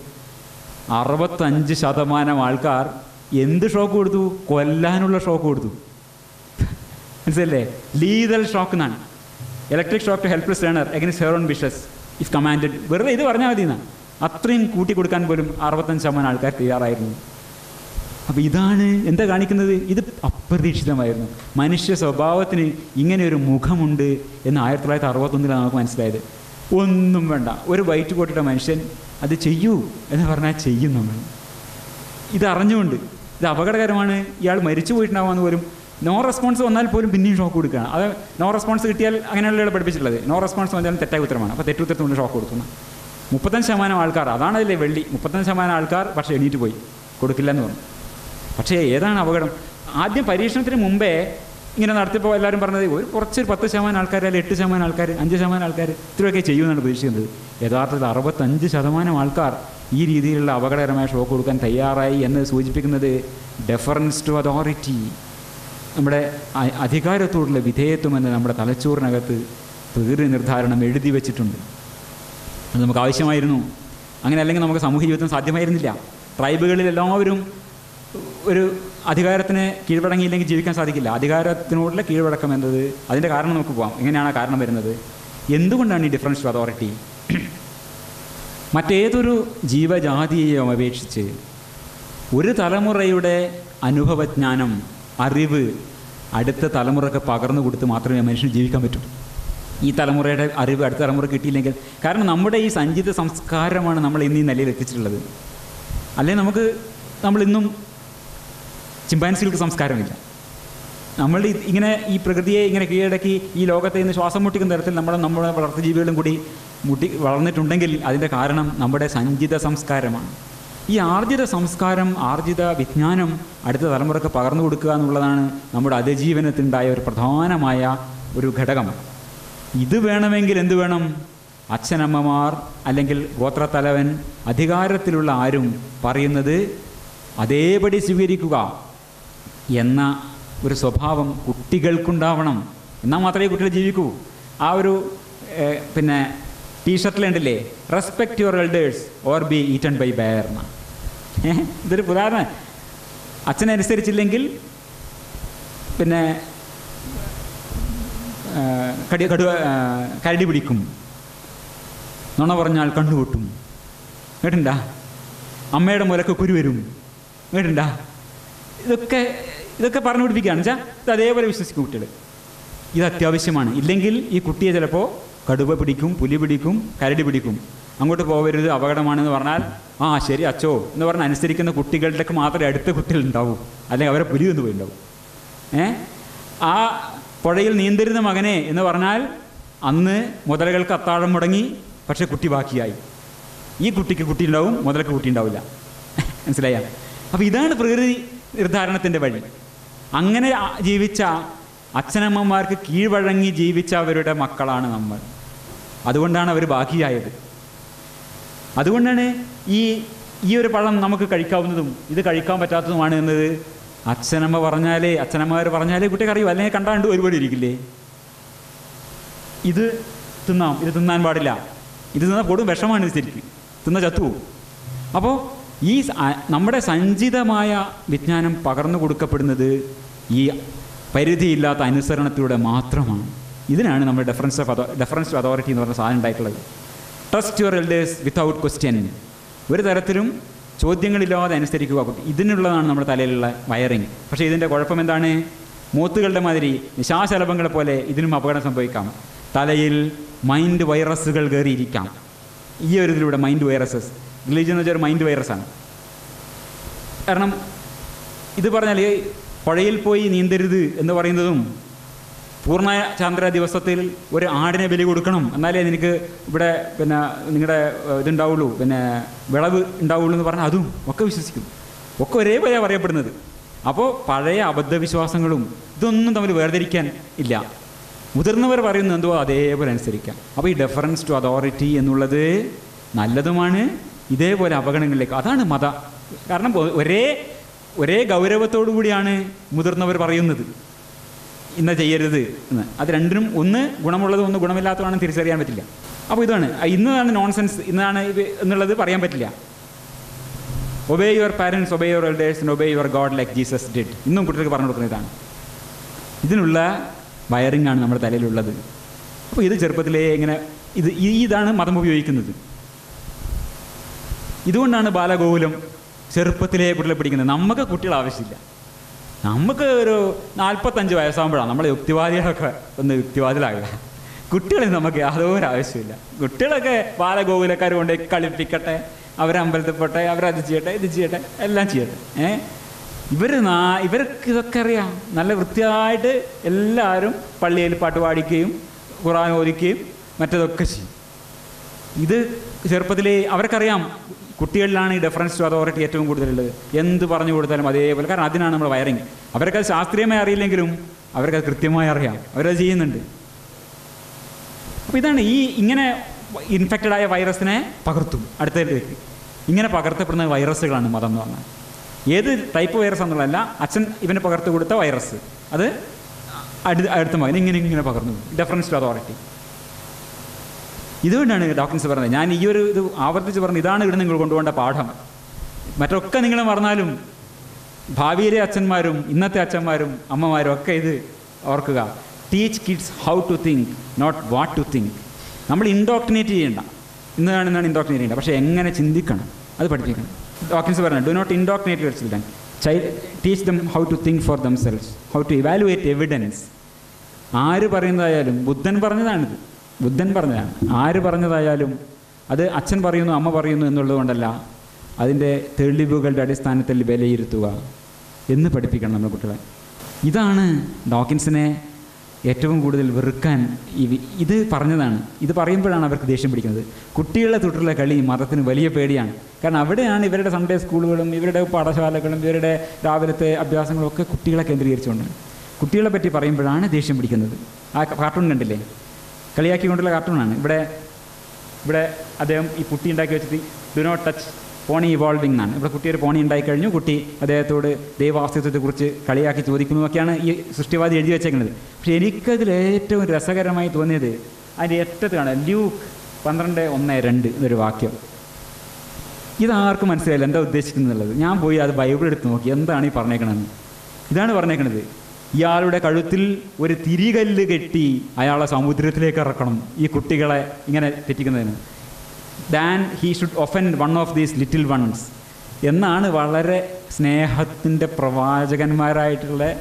അറുപത്തഞ്ച് ശതമാനം ആൾക്കാർ എന്ത് ഷോക്ക് കൊടുത്തു? കൊല്ലാനുള്ള ഷോക്ക് കൊടുത്തു. മനസ്സിലല്ലേ? ലീതൽ ഷോക്ക് എന്നാണ്. Electric shock to helpless learner against her own wishes if commanded വെറുതെ ഇത് പറഞ്ഞാൽ മതി എന്നാണ് അത്രയും കൂട്ടി കൊടുക്കാൻ പോലും അറുപത്തഞ്ച് ശതമാനം ആൾക്കാർ തയ്യാറായിരുന്നു. അപ്പോൾ ഇതാണ് എന്താ കാണിക്കുന്നത്? ഇത് അപ്രതീക്ഷിതമായിരുന്നു. മനുഷ്യ സ്വഭാവത്തിന് ഇങ്ങനെ ഒരു മുഖമുണ്ട് എന്ന് ആയിരത്തി തൊള്ളായിരത്തി അറുപത്തൊന്നിലാണ് നമുക്ക് മനസ്സിലായത്. ഒന്നും വേണ്ട. ഒരു വൈറ്റ് കോട്ടിട്ട മനുഷ്യൻ അത് ചെയ്യൂ എന്ന് പറഞ്ഞാൽ ചെയ്യും നമ്മൾ ഇതറിഞ്ഞുകൊണ്ട് ഇത് അപകടകരമാണ്. ഇയാൾ മരിച്ചു പോയിട്ടുണ്ടാവുമെന്ന് പോലും നോ റെസ്പോൺസ് വന്നാൽ പോലും പിന്നെയും ഷോക്ക് കൊടുക്കുകയാണ്. അത് നോ റെസ്പോൺസ് കിട്ടിയാൽ അങ്ങനെയുള്ള പഠിപ്പിച്ചിട്ടുള്ളത്? നോ റെസ്പോൺസ് വന്നാലും തെറ്റായ ഉത്തരമാണ്. അപ്പോൾ തെറ്റുത്തരത്തിന് ഷോക്ക് കൊടുക്കുന്നു മുപ്പത്തഞ്ച് ശതമാനം ആൾക്കാർ അതാണ് വെള്ളി. മുപ്പത്തഞ്ച് ശതമാനം ആൾക്കാർ പക്ഷേ എണീറ്റ് പോയി. കൊടുക്കില്ല എന്ന് പറഞ്ഞു. പക്ഷേ ഏതാണ് അപകടം? ആദ്യം പരീക്ഷണത്തിന് മുമ്പേ ഇങ്ങനെ നടത്തിയപ്പോൾ എല്ലാവരും പറഞ്ഞത് ഒരു കുറച്ച് പത്ത് ശതമാനം ആൾക്കാർ അല്ലെങ്കിൽ എട്ട് ശതമാനം ആൾക്കാർ അഞ്ച് ശതമാനം ആൾക്കാർ ഇത്രയൊക്കെ ചെയ്യുമെന്നാണ് പ്രതീക്ഷിക്കുന്നത് യഥാർത്ഥത്തിൽ അറുപത്തഞ്ച് ശതമാനം ആൾക്കാർ ഈ രീതിയിലുള്ള അപകടകരമായ ഷോക്ക് കൊടുക്കാൻ തയ്യാറായി എന്ന് സൂചിപ്പിക്കുന്നത് ഡെഫറൻസ് ടു അതോറിറ്റി നമ്മുടെ അധികാരത്തോടുള്ള വിധേയത്വം എന്ന് നമ്മുടെ തലച്ചോറിനകത്ത് തീർ നിർദ്ധാരണം എഴുതി വെച്ചിട്ടുണ്ട്. അത് നമുക്ക് ആവശ്യമായിരുന്നു. അങ്ങനെ അല്ലെങ്കിൽ നമുക്ക് സാമൂഹ്യ ജീവിതം സാധ്യമായിരുന്നില്ല. ട്രൈബുകളിൽ എല്ലാവരും ഒരു അധികാരത്തിന് കീഴ്വഴങ്ങിയില്ലെങ്കിൽ ജീവിക്കാൻ സാധിക്കില്ല. അധികാരത്തിനോടുള്ള കീഴ്വഴക്കം എന്നത് അതിന്റെ കാരണം നമുക്ക് പോകാം എങ്ങനെയാണ് കാരണം വരുന്നത്? എന്തുകൊണ്ടാണ് ഈ ഡിഫറൻഷ്യൽ അതോറിറ്റി മറ്റേതൊരു ജീവജാതിയെയും അപേക്ഷിച്ച് ഒരു തലമുറയുടെ അനുഭവജ്ഞാനം അറിവ് അടുത്ത തലമുറയ്ക്ക് പകർന്നു കൊടുത്ത് മാത്രമേ മനുഷ്യന് ജീവിക്കാൻ പറ്റൂ. ഈ തലമുറയുടെ അറിവ് അടുത്ത തലമുറ കിട്ടിയില്ലെങ്കിൽ. കാരണം നമ്മുടെ ഈ സഞ്ചിത സംസ്കാരമാണ് നമ്മൾ ഇന്ന് ഈ നിലയിൽ എത്തിച്ചിട്ടുള്ളത്. അല്ലെങ്കിൽ നമുക്ക് നമ്മൾ ഇന്നും ചിമ്പാൻസികൾക്ക് സംസ്കാരമില്ല നമ്മൾ ഇങ്ങനെ ഈ പ്രകൃതിയെ ഇങ്ങനെ കീഴടക്കി ഈ ലോകത്തെ ഇന്ന് ശ്വാസം മുട്ടിക്കുന്ന തരത്തിൽ നമ്മുടെ നമ്മുടെ വളർത്തുജീവികളും കൂടി മുട്ടി വളർന്നിട്ടുണ്ടെങ്കിൽ അതിന്റെ കാരണം നമ്മുടെ സഞ്ചിത സംസ്കാരമാണ്. ഈ ആർജിത സംസ്കാരം ആർജിത വിജ്ഞാനം അടുത്ത തലമുറയ്ക്ക് പകർന്നു കൊടുക്കുക എന്നുള്ളതാണ് നമ്മുടെ അതിജീവനത്തിനുണ്ടായ ഒരു പ്രധാനമായ ഒരു ഘടകം. ഇത് വേണമെങ്കിൽ എന്തു വേണം? അച്ഛനമ്മമാർ അല്ലെങ്കിൽ ഗോത്രത്തലവൻ അധികാരത്തിലുള്ള ആരും പറയുന്നത് അതേപടി സ്വീകരിക്കുക. എന്ന ഒരു സ്വഭാവം കുട്ടികൾക്കുണ്ടാവണം. എന്നാൽ മാത്രമേ കുട്ടികൾ ജീവിക്കൂ. ആ ഒരു പിന്നെ ടീഷർട്ടിലുണ്ടല്ലേ respect your elders or be eaten by bear എന്ന. ഇതൊരു ഉദാഹരണം. അച്ഛനനുസരിച്ചില്ലെങ്കിൽ പിന്നെ കടി കടുവ കരടി പിടിക്കും. നുണ പറഞ്ഞാൽ കണ്ണുപൊട്ടും. കേട്ടിണ്ടാ? അമ്മയുടെ മുലക്ക് കുരു വരും. കേട്ടിണ്ടാ? ഇതൊക്കെ ഇതൊക്കെ പറഞ്ഞു പിടിപ്പിക്കുകയാണ്. വെച്ചാൽ ഇത് അതേപോലെ വിശ്വസിക്കും കുട്ടികൾ ഇത് അത്യാവശ്യമാണ്. ഇല്ലെങ്കിൽ ഈ കുട്ടിയെ ചിലപ്പോൾ കടുവ പിടിക്കും പുലി പിടിക്കും കരടി പിടിക്കും. അങ്ങോട്ട് പോകരുത് അപകടമാണെന്ന് പറഞ്ഞാൽ ആ ശരി അച്ചോ എന്ന് പറഞ്ഞാൽ അനുസരിക്കുന്ന കുട്ടികളുടെയൊക്കെ മാത്രമേ അടുത്ത കുട്ടികൾ ഉണ്ടാവൂ. അല്ലെങ്കിൽ അവരെ പുലി ഒന്ന് പോയിണ്ടാവും ഏ? ആ പുഴയിൽ നീന്തരുന്ന മകനെ എന്ന് പറഞ്ഞാൽ അന്ന് മുതലകൾക്ക് അത്താഴം മുടങ്ങി പക്ഷെ കുട്ടി ബാക്കിയായി. ഈ കുട്ടിക്ക് കുട്ടി ഉണ്ടാവും മുതലക്ക് കുട്ടി ഉണ്ടാവില്ല. മനസ്സിലായ? അപ്പോൾ ഇതാണ് പ്രകൃതി നിർദ്ധാരണത്തിന്റെ വഴി. അങ്ങനെ ജീവിച്ച അച്ഛനമ്മമാർക്ക് കീഴ്വഴങ്ങി ജീവിച്ച അവരുടെ മക്കളാണ് നമ്മൾ. അതുകൊണ്ടാണ് അവർ ബാക്കിയായത് അതുകൊണ്ടാണ് ഈ ഈ ഒരു പഴം നമുക്ക് കഴിക്കാവുന്നതും ഇത് കഴിക്കാൻ പറ്റാത്തതുമാണ് എന്നത് അച്ഛനമ്മ പറഞ്ഞാലേ അച്ഛനമ്മമാർ പറഞ്ഞാലേ കുട്ടിക്ക് അറിയൂ. അല്ലെങ്കിൽ കണ്ടാണ്ട് ഒരുപാട് ഇരിക്കില്ലേ? ഇത് തിന്നാം. ഇത് തിന്നാൻ പാടില്ല. ഇത് തിന്നാൽ കൊടും വിഷമാണ് ശരിക്കും. തിന്ന ചത്തുപോകും. അപ്പോൾ ഈ നമ്മുടെ സഞ്ചിതമായ വിജ്ഞാനം പകർന്നു കൊടുക്കപ്പെടുന്നത് ഈ പരിധിയില്ലാത്ത അനുസരണത്തിലൂടെ മാത്രമാണ്. ഇതിനാണ് നമ്മുടെ ഡെഫറൻസ് ഓഫ് ഡെഫറൻസ് അതോറിറ്റി എന്ന് പറഞ്ഞ സാധനം ഉണ്ടായിട്ടുള്ളത്. Trust your elders without question ഒരു തരത്തിലും ചോദ്യങ്ങളില്ലാതെ അനുസരിക്കുക. ഇതിനുള്ളതാണ് നമ്മുടെ തലയിലുള്ള വയറിങ് പക്ഷേ ഇതിന്റെ കുഴപ്പം എന്താണ്? മൂത്തുകളുടെ മാതിരി നിശാശലഭങ്ങളെ പോലെ ഇതിനും അപകടം സംഭവിക്കാം. തലയിൽ മൈൻഡ് വൈറസുകൾ കയറിയിരിക്കാം. ഈ ഒരു ഇതിലൂടെ മൈൻഡ് വൈറസസ് റിലീജിയൻ എന്ന് വെച്ചാൽ ഒരു മൈൻഡ് വൈറസാണ് കാരണം ഇത് പറഞ്ഞാൽ പുഴയിൽ പോയി നീന്തരുത് എന്ന് പറയുന്നതും പൂർണ ചാന്ദ്ര ദിവസത്തിൽ ഒരു ആടിനെ ബലി കൊടുക്കണം എന്നാലേ നിനക്ക് ഇവിടെ പിന്നെ നിങ്ങളുടെ ഇതുണ്ടാവുള്ളൂ. പിന്നെ വിളവ് ഉണ്ടാവുള്ളൂ എന്ന് പറഞ്ഞാൽ അതും ഒക്കെ വിശ്വസിക്കും. ഒക്കെ ഒരേപോലെ പറയപ്പെടുന്നത്. അപ്പോൾ പഴയ അബദ്ധവിശ്വാസങ്ങളും ഇതൊന്നും തമ്മിൽ വേർതിരിക്കാൻ ഇല്ല. മുതിർന്നവർ പറയുന്നത് എന്തോ അതേപോലെ അനുസരിക്കാം. അപ്പോൾ ഈ ഡെഫറൻസ് ടു അതോറിറ്റി എന്നുള്ളത് നല്ലതുമാണ് ഇതേപോലെ അപകടങ്ങളിലേക്ക് അതാണ് മത. കാരണം ഒരേ ഒരേ ഗൗരവത്തോടു കൂടിയാണ് മുതിർന്നവർ പറയുന്നത്. ഇന്ന ചെയ്യരുത് എന്ന്. അത് രണ്ടിനും ഒന്ന് ഗുണമുള്ളതും ഒന്ന് ഗുണമില്ലാത്തതാണെന്ന് തിരിച്ചറിയാൻ പറ്റില്ല. അപ്പോൾ ഇതാണ്. ഇന്നതാണ് നോൺസെൻസ് ഇന്നാണ് ഇത് എന്നുള്ളത് പറയാൻ പറ്റില്ല. Obey your parents obey your elders obey your God like Jesus did ഇന്നും കുട്ടികൾക്ക് പറഞ്ഞു കൊടുക്കുന്ന ഇതാണ്. ഇതിനുള്ള വയറിംഗ് ആണ് നമ്മുടെ തലയിലുള്ളത്. അപ്പോൾ ഇത് ചെറുപ്പത്തിലേ ഇങ്ങനെ ഇത് ഇതാണ് മതം ഉപയോഗിക്കുന്നത്. ഇതുകൊണ്ടാണ് ബാലഗോകുലം ചെറുപ്പത്തിലേ കുട്ടികളെ പിടിക്കുന്നത്. നമുക്ക് കുട്ടികൾ ആവശ്യമില്ല. നമുക്ക് ഒരു നാൽപ്പത്തഞ്ച് വയസ്സാകുമ്പോഴാണ് നമ്മളെ യുക്തിവാദികളൊക്കെ ഒന്ന് യുക്തിവാദികളാകുക കുട്ടികളെ നമുക്ക് യാതൊരു ആവശ്യമില്ല കുട്ടികളൊക്കെ ബാലഗോകുലക്കാർ കൊണ്ട് കളിപ്പിക്കട്ടെ അവരെ അമ്പലത്തിൽ പോട്ടെ അവരത് ചെയ്യട്ടെ ഇത് ചെയ്യട്ടെ എല്ലാം ചെയ്യട്ടെ. ഏ? ഇവർ നാ ഇവർക്ക് ഇതൊക്കെ അറിയാം. നല്ല വൃത്തിയായിട്ട് എല്ലാവരും പള്ളിയിൽ പാട്ട് പാടിക്കുകയും ഖുറാൻ ഓദിക്കുകയും മറ്റതൊക്കെ ചെയ്യും. ഇത് ചെറുപ്പത്തിലേ അവർക്കറിയാം. കുട്ടികളിലാണ് ഈ ഡെഫറൻസ് ടു അതോറിറ്റി ഏറ്റവും കൂടുതലുള്ളത്. എന്ത് പറഞ്ഞു കൊടുത്താലും അതേപോലെ. കാരണം അതിനാണ് നമ്മൾ വയറിങ് അവർക്ക് അത് ശാസ്ത്രീയമായി അറിയില്ലെങ്കിലും അവർക്കത് കൃത്യമായി അറിയാം. അവരത് ചെയ്യുന്നുണ്ട്. അപ്പോൾ ഇതാണ് ഈ ഇങ്ങനെ ഇൻഫെക്റ്റഡ് ആയ വൈറസിനെ പകർത്തും. അടുത്തേക്ക് ഇങ്ങനെ പകർത്തപ്പെടുന്ന വൈറസുകളാണ് മതം എന്ന് പറഞ്ഞാൽ. ഏത് ടൈപ്പ് വൈറസ് എന്നുള്ളതല്ല അച്ഛൻ ഇവന് പകർത്തു കൊടുത്ത വൈറസ് അത് അടുത്ത അടുത്ത മകൻ ഇങ്ങനെ ഇങ്ങനെ പകർന്നു. ഡെഫറൻസ് ടു അതോറിറ്റി ഇതുകൊണ്ടാണ് ഡോക്ടർസ് പറഞ്ഞത്. ഞാൻ ഈ ഒരു ഇത് ആവർത്തിച്ച് പറഞ്ഞു ഇതാണ് ഇവിടെ നിങ്ങൾ കൊണ്ടുപോകേണ്ട പാഠം. മറ്റൊക്കെ നിങ്ങൾ മറന്നാലും ഭാവിയിലെ അച്ഛന്മാരും ഇന്നത്തെ അച്ഛന്മാരും അമ്മമാരും ഒക്കെ ഇത് ഓർക്കുക. Teach kids how to think not what to think നമ്മൾ ഇൻഡോക്ടിനേറ്റ് ചെയ്യേണ്ട. ഇന്നാണ് ഇന്നാണ് ഇൻഡോക്ടിനേറ്റ് ചെയ്യേണ്ട. പക്ഷേ എങ്ങനെ ചിന്തിക്കണം? അത് പഠിപ്പിക്കണം. ഡോക്ടർസ് പറഞ്ഞു do not indoctrinate your children child teach them how to think for them self how to evaluate evidence ആര് പറയുന്നതായാലും ബുദ്ധൻ പറഞ്ഞതാണിത്. ബുദ്ധൻ പറഞ്ഞതാണ് ആര് പറഞ്ഞതായാലും അത് അച്ഛൻ പറയുന്നു അമ്മ പറയുന്നു എന്നുള്ളതുകൊണ്ടല്ല അതിന്റെ തെളിവുകളുടെ അടിസ്ഥാനത്തിൽ വിലയിരുത്തുക എന്ന് പഠിപ്പിക്കണം നമ്മുടെ കുട്ടികളെ. ഇതാണ് ഡോക്കിൻസിനെ ഏറ്റവും കൂടുതൽ വെറുക്കാൻ ഇത് പറഞ്ഞതാണ്. ഇത് പറയുമ്പോഴാണ് അവർക്ക് ദേഷ്യം പിടിക്കുന്നത്. കുട്ടികളെ തൊട്ടുള്ള കളി മതത്തിന് വലിയ പേടിയാണ്. കാരണം അവിടെയാണ് ഇവരുടെ സൺഡേ സ്കൂളുകളും ഇവരുടെ പാഠശാലകളും ഇവരുടെ രാവിലത്തെ അഭ്യാസങ്ങളും ഒക്കെ കുട്ടികളെ കേന്ദ്രീകരിച്ചുകൊണ്ട്. കുട്ടികളെ പറ്റി പറയുമ്പോഴാണ് ദേഷ്യം പിടിക്കുന്നത്. ആ കാർട്ടൂൺ കണ്ടില്ലേ? കളിയാക്കിക്കൊണ്ടുള്ള കാർട്ടൂണാണ്. ഇവിടെ ഇവിടെ അദ്ദേഹം ഈ കുട്ടി ഉണ്ടാക്കി വെച്ചിട്ട് do not touch pony evolving എന്നാണ്. ഇവിടെ കുട്ടി ഒരു പോണി ഉണ്ടായി കഴിഞ്ഞു. കുട്ടി അദ്ദേഹത്തോട് ദൈവാസ്തിത്വത്തെക്കുറിച്ച് കളിയാക്കി ചോദിക്കുന്നതൊക്കെയാണ് ഈ സൃഷ്ടിവാദി എഴുതി വെച്ചേക്കുന്നത്. പക്ഷേ എനിക്കതിൽ ഏറ്റവും രസകരമായി തോന്നിയത് അതിന്റെ ഏറ്റത്തിലാണ് ലൂക്ക് പന്ത്രണ്ട് ഒന്ന് രണ്ട് എന്നൊരു വാക്യം. ഇതാർക്കും മനസ്സിലായില്ല എന്താ ഉദ്ദേശിക്കുന്നുള്ളത് ഞാൻ പോയി അത് ബൈബിൾ എടുത്ത് നോക്കി. എന്താണ് ഈ പറഞ്ഞേക്കണമെന്ന് ഇതാണ് പറഞ്ഞേക്കണത്. ഇയാളുടെ കഴുത്തിൽ ഒരു തിരികല്ല് കെട്ടി അയാളെ സമുദ്രത്തിലേക്ക് ഇറക്കണം ഈ കുട്ടികളെ ഇങ്ങനെ തെറ്റിക്കുന്നതിന്. Than he should offend one of these little ones എന്നാണ് വളരെ സ്നേഹത്തിന്റെ പ്രവാചകന്മാരായിട്ടുള്ള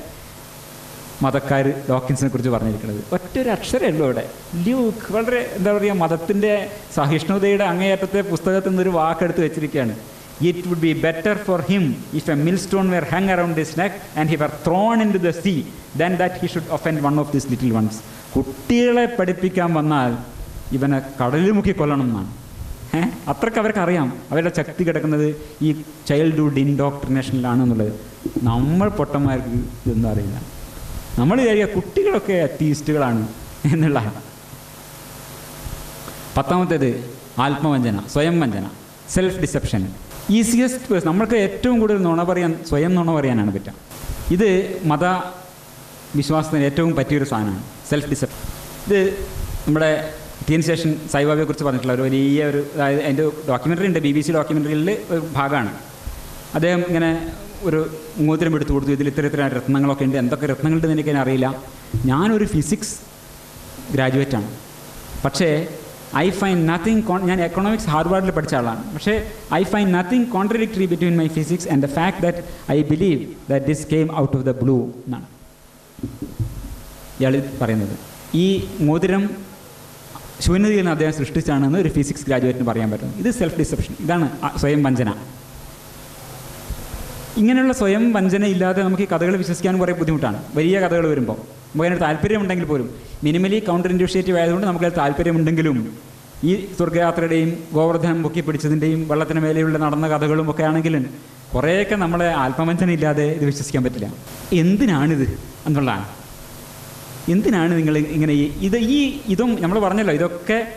മതക്കാർ ഡോക്കിൻസിനെ കുറിച്ച് പറഞ്ഞിരിക്കുന്നത്. ഒറ്റ ഒരു അക്ഷരമേ ഉള്ളൂ ഇവിടെ. ലൂക്ക് വളരെ എന്താ പറയുക മതത്തിന്റെ സഹിഷ്ണുതയുടെ അങ്ങേയറ്റത്തെ പുസ്തകത്തിൽ നിന്നൊരു വാക്കെടുത്ത് വെച്ചിരിക്കുകയാണ്. It would be better for him if a millstone were hung around his neck and he were thrown into the sea than that he should offend one of these little ones. കുട്ടികളെ പഠിപ്പിക്കാൻ വന്നാൽ ഇവനെ കടലിൽ മുക്കി കൊല്ലണം എന്നാണ്. ഏഹ് അത്രയ്ക്ക് അവർക്ക് അറിയാം. അവരുടെ ശക്തി കിടക്കുന്നത് ഈ ചൈൽഡ്ഹുഡ് ഇൻഡോക്ട്രിനേഷനിലാണ് എന്നുള്ളത് നമ്മൾ പൊട്ടന്മാർക്ക് ഇതൊന്നും അറിയില്ല. നമ്മൾ വിചാരിക്കുക കുട്ടികളൊക്കെ അത്തീസ്റ്റുകളാണ് എന്നുള്ള. പത്താമത്തേത് ആത്മവഞ്ചന സ്വയം വഞ്ചന സെൽഫ് ഡിസെപ്ഷൻ ഈസിയസ്റ്റ് നമ്മൾക്ക് ഏറ്റവും കൂടുതൽ നുണ പറയാൻ സ്വയം നുണ പറയാനാണ് പറ്റുക. ഇത് മത വിശ്വാസത്തിന് ഏറ്റവും പറ്റിയൊരു സാധനമാണ്. സെൽഫ് ഡിസെപ്റ്റ് ഇത് നമ്മുടെ എൻ സ്റ്റേഷൻ കുറിച്ച് പറഞ്ഞിട്ടുള്ള ഒരു വലിയ ഒരു അതായത് അതിന്റെ ഡോക്യുമെന്ററി ഉണ്ട്. ബി ബി സി ഡോക്യുമെന്ററിയിൽ ഒരു ഭാഗമാണ്. അദ്ദേഹം ഇങ്ങനെ ഒരു മോതിരം എടുത്തു കൊടുത്തു. ഇതിൽ ഇത്ര ഇത്ര രത്നങ്ങളൊക്കെ ഉണ്ട്. എന്തൊക്കെ രത്നങ്ങളുണ്ടെന്ന് എനിക്ക് അറിയില്ല. ഞാനൊരു ഫിസിക്സ് ഗ്രാജുവേറ്റാണ് പക്ഷേ ഐ ഫൈൻ നത്തിങ് ഞാൻ എക്കണോമിക്സ് ഹാർവാർഡിൽ പഠിച്ച ആളാണ്. പക്ഷേ I find nothing contradictory between my physics and the fact that I believe that this came out of the blue എന്നാണ്. ഇയാൾ പറയുന്നത്. ഈ മോതിരം ശൂന്യതയിൽ നിന്ന് അദ്ദേഹം സൃഷ്ടിച്ചാണെന്ന് ഒരു ഫിസിക്സ് ഗ്രാജുവേറ്റിന് പറയാൻ പറ്റും ഇത് സെൽഫ് ഡിസെപ്ഷൻ ഇതാണ് സ്വയം വഞ്ചന. ഇങ്ങനെയുള്ള സ്വയം വഞ്ചന ഇല്ലാതെ നമുക്ക് ഈ കഥകൾ വിശ്വസിക്കാൻ കുറേ ബുദ്ധിമുട്ടാണ്. വലിയ കഥകൾ വരുമ്പോൾ അതിനൊരു താല്പര്യമുണ്ടെങ്കിൽ പോലും. മിനിമലി കൗണ്ടർ ഇൻഡ്യൂഷ്യേറ്റീവ് ആയതുകൊണ്ട് നമുക്ക് താല്പര്യമുണ്ടെങ്കിലും ഈ സ്വർഗയാത്രയുടെയും ഗോവർദ്ധനം പൊക്കി പിടിച്ചതിന്റെയും വെള്ളത്തിന് മേലെയുള്ള നടന്ന കഥകളും ഒക്കെ ആണെങ്കിലും കുറേയൊക്കെ നമ്മളെ ആത്മവഞ്ചന ഇല്ലാതെ ഇത് വിശ്വസിക്കാൻ പറ്റില്ല. എന്തിനാണിത് എന്നുള്ളതാണ് എന്തിനാണ് നിങ്ങൾ ഇങ്ങനെ ഇത് ഈ ഇതും നമ്മൾ പറഞ്ഞല്ലോ ഇതൊക്കെ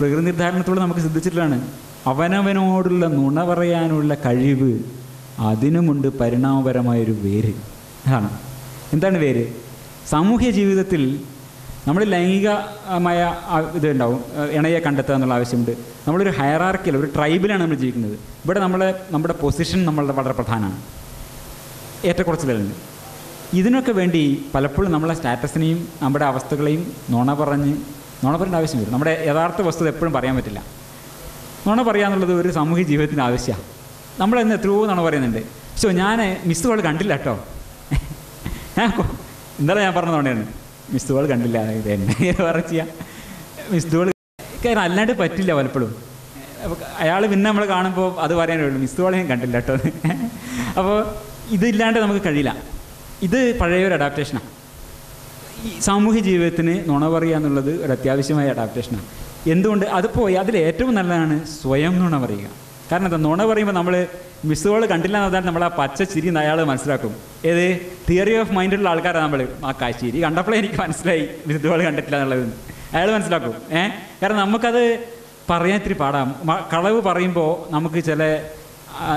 പ്രകൃതി നിർദ്ധാരണത്തോടെ നമുക്ക് സിദ്ധിച്ചിട്ടുള്ളതാണ്. അവനവനോടുള്ള നുണ പറയാനുള്ള കഴിവ് അതിനുമുണ്ട് പരിണാമപരമായൊരു വേര്. അതാണ്. എന്താണ് വേര്? സാമൂഹ്യ ജീവിതത്തിൽ നമ്മൾ ലൈംഗികമായ ഇത് ഉണ്ടാവും ഇണയെ കണ്ടെത്തുക എന്നുള്ള ആവശ്യമുണ്ട്. നമ്മളൊരു ഹയറാർക്കിൽ ഒരു ട്രൈബിലാണ് നമ്മൾ ജീവിക്കുന്നത്. ഇവിടെ നമ്മളെ നമ്മുടെ പൊസിഷൻ നമ്മളുടെ വളരെ പ്രധാനമാണ്. ഏറ്റക്കുറച്ചിലുണ്ട് ഇതിനൊക്കെ വേണ്ടി പലപ്പോഴും നമ്മളെ സ്റ്റാറ്റസിനെയും നമ്മുടെ അവസ്ഥകളെയും നുണ പറഞ്ഞ് നുണ പറയേണ്ട ആവശ്യം വരും. നമ്മുടെ യഥാർത്ഥ വസ്തുത എപ്പോഴും പറയാൻ പറ്റില്ല. നുണ പറയാന്നുള്ളത് ഒരു സാമൂഹ്യ ജീവിതത്തിന്റെ ആവശ്യമാണ് നമ്മളെന്ന് എത്രയോ നുണ പറയുന്നുണ്ട്. സോ ഞാൻ മിസ് കോൾ കണ്ടില്ല കേട്ടോ ഞാൻ ഇന്നലെ ഞാൻ പറഞ്ഞ തോന്നിയാണ് മിസ് കോൾ കണ്ടില്ല ഇത് എന്നെ പറഞ്ഞു ചെയ്യാം. മിസ് കോൾ കാരണം അല്ലാണ്ട് പറ്റില്ല പലപ്പോഴും. അയാൾ പിന്നെ നമ്മൾ കാണുമ്പോൾ അത് പറയാനേ ഉള്ളൂ മിസ് കോൾ ഞാൻ കണ്ടില്ല കേട്ടോ അപ്പോൾ ഇതില്ലാണ്ട് നമുക്ക് കഴിയില്ല. ഇത് പഴയൊരു അഡാപ്റ്റേഷനാണ് ഈ സാമൂഹ്യ ജീവിതത്തിന് നുണ പറയുക എന്നുള്ളത് ഒരു അത്യാവശ്യമായ അഡാപ്റ്റേഷനാണ് എന്തുകൊണ്ട്? അത് പോയി അതിൽ ഏറ്റവും നല്ലതാണ് സ്വയം നുണ പറയുക. കാരണം എന്താ? നുണ പറയുമ്പോൾ നമ്മൾ മിസ്സുകൾ കണ്ടില്ല എന്ന് പറഞ്ഞാൽ നമ്മൾ ആ പച്ച ചിരി അയാൾ മനസ്സിലാക്കും. ഏത്? തിയറി ഓഫ് മൈൻഡുള്ള ആൾക്കാരാണ് നമ്മൾ ആ കാശ്ശേരി. കണ്ടപ്പോഴേ എനിക്ക് മനസ്സിലായി. മിസ്സുകൾ കണ്ടിട്ടില്ല എന്നുള്ളത്. അയാൾ മനസ്സിലാക്കും. ഏഹ് കാരണം നമുക്കത് പറയാൻ ഇത്തിരി പാടാം. കളവ് പറയുമ്പോൾ നമുക്ക് ചില